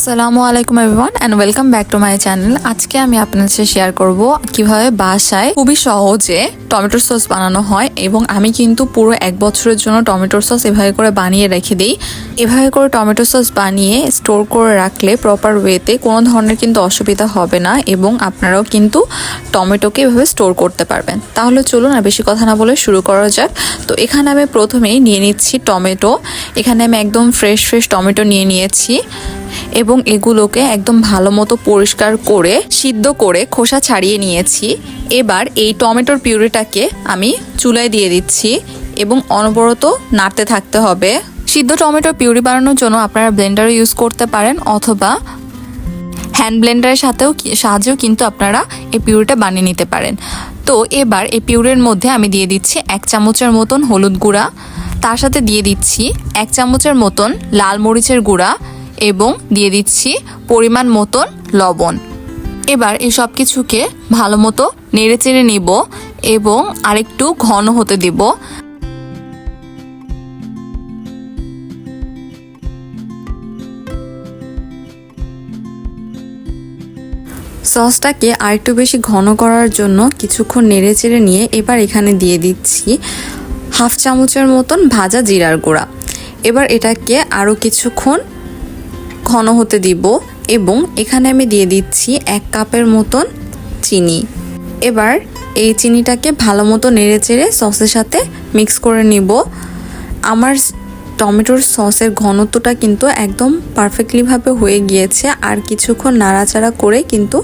আসসালামু আলাইকুম everyone and welcome back to my channel আজকে আমি আপনাদের সাথে শেয়ার করব কীভাবে বাসায় খুবই সহজে টমেটো সস বানানো হয় এবং আমি কিন্তু পুরো এক বছরের জন্য টমেটো সস এভাবে করে বানিয়ে রেখে দিই। এভাবে করে টমেটো সস বানিয়ে স্টোর করে রাখলে প্রপার ওয়েতে কোনো ধরনের কিন্তু অসুবিধা হবে না এবং আপনারাও কিন্তু টমেটোকে এভাবে স্টোর করতে পারবেন। তাহলে চলুন আর বেশি কথা না বলে শুরু করা যাক। তো এখানে আমি প্রথমেই নিয়ে নিচ্ছি টমেটো। এখানে আমি একদম ফ্রেশ ফ্রেশ টমেটো নিয়ে নিয়েছি। এবং এগুলোকে একদম ভালো মতো পরিষ্কার করে, সিদ্ধ করে খোসা ছাড়িয়ে নিয়েছি। এবার এই টমেটোর পিউরিটাকে আমি চুলায় দিয়ে দিচ্ছি এবং অনবরত নাড়তে থাকতে হবে। সিদ্ধ টমেটোর পিউরি বানানোর জন্য আপনারা ব্লেন্ডারও ইউজ করতে পারেন অথবা হ্যান্ড ব্লেন্ডারের সাথেও সাহায্যেও কিন্তু আপনারা এই পিউরিটা বানিয়ে নিতে পারেন। তো এবার এই পিউরের মধ্যে আমি দিয়ে দিচ্ছি এক চামচের মতন হলুদ গুঁড়া। তার সাথে দিয়ে দিচ্ছি এক চামচের মতন লাল মরিচের গুঁড়া। এবং দিয়ে দিচ্ছি পরিমাণ মতন লবণ। এবার এই সব কিছুকে ভালো মতো নেড়ে চেড়ে নিব এবং আরেকটু ঘন হতে দিব। সসটাকে আরেকটু বেশি ঘন করার জন্য কিছুক্ষণ নেড়ে চেড়ে নিয়ে এবার এখানে দিয়ে দিচ্ছি হাফ চামচের মতন ভাজা জিরার গুঁড়া। এবার এটাকে আরও কিছুক্ষণ ঘন হতে দিব এবং এখানে আমি দিয়ে দিচ্ছি এক কাপের মতন চিনি। এবার এই চিনিটাকে ভালো মতো নেড়ে চেড়ে সসের সাথে মিক্স করে নিব। আমার টমেটোর সসের ঘনত্বটা কিন্তু একদম পারফেক্টলিভাবে হয়ে গিয়েছে, আর কিছুক্ষণ নাড়াচাড়া করে কিন্তু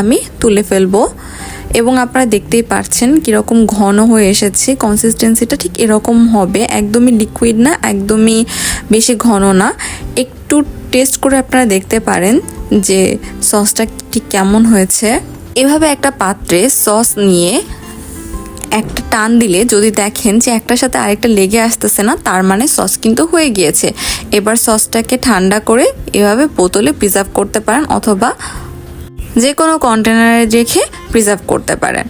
আমি তুলে ফেলব। এবং আপনারা দেখতেই পারছেন কীরকম ঘন হয়ে এসেছে। কনসিস্টেন্সিটা ঠিক এরকম হবে। একদমই লিকুইড না, একদমই বেশি ঘন না। একটু টেস্ট করে আপনারা দেখতে পারেন যে সসটা ঠিক কেমন হয়েছে। এভাবে একটা পাত্রে সস নিয়ে একটা টান দিলে যদি দেখেন যে একটার সাথে আরেকটা লেগে আসতেছে না, তার মানে সস কিন্তু হয়ে গিয়েছে। এবার সসটাকে ঠান্ডা করে এভাবে বোতলে প্রিজার্ভ করতে পারেন অথবা যে কোনো কন্টেনারে রেখে প্রিজার্ভ করতে পারেন।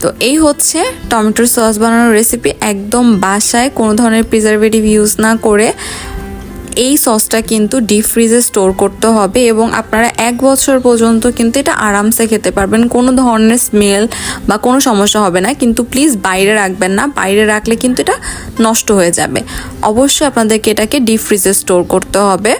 তো এই হচ্ছে টমেটোর সস বানানোর রেসিপি একদম বাসায় কোনো ধরনের প্রিজারভেটিভ ইউজ না করে এই সসটা কিন্তু ডিপ ফ্রিজে স্টোর করতে হবে এবং আপনারা এক বছর পর্যন্ত কিন্তু এটা আরামসে খেতে পারবেন। কোনো ধরনের স্মেল বা কোনো সমস্যা হবে না। কিন্তু প্লিজ বাইরে রাখবেন না। বাইরে রাখলে কিন্তু এটা নষ্ট হয়ে যাবে। অবশ্যই আপনাদেরকে এটাকে ডিপ ফ্রিজে স্টোর করতে হবে।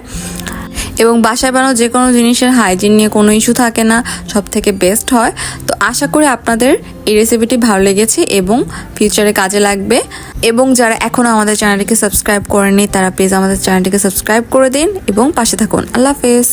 এবং বাসায় বানানো যে কোনো জিনিসের হাইজিন নিয়ে কোনো ইস্যু থাকে না সব থেকে বেস্ট হয়। তো আশা করি আপনাদের এই রেসিপিটি ভালো লেগেছে এবং ফিউচারে কাজে লাগবে। এবং যারা এখনও আমাদের চ্যানেলটিকে সাবস্ক্রাইব করেনি তারা প্লিজ আমাদের চ্যানেলটিকে সাবস্ক্রাইব করে দিন এবং পাশে থাকুন। আল্লাহ হাফেজ।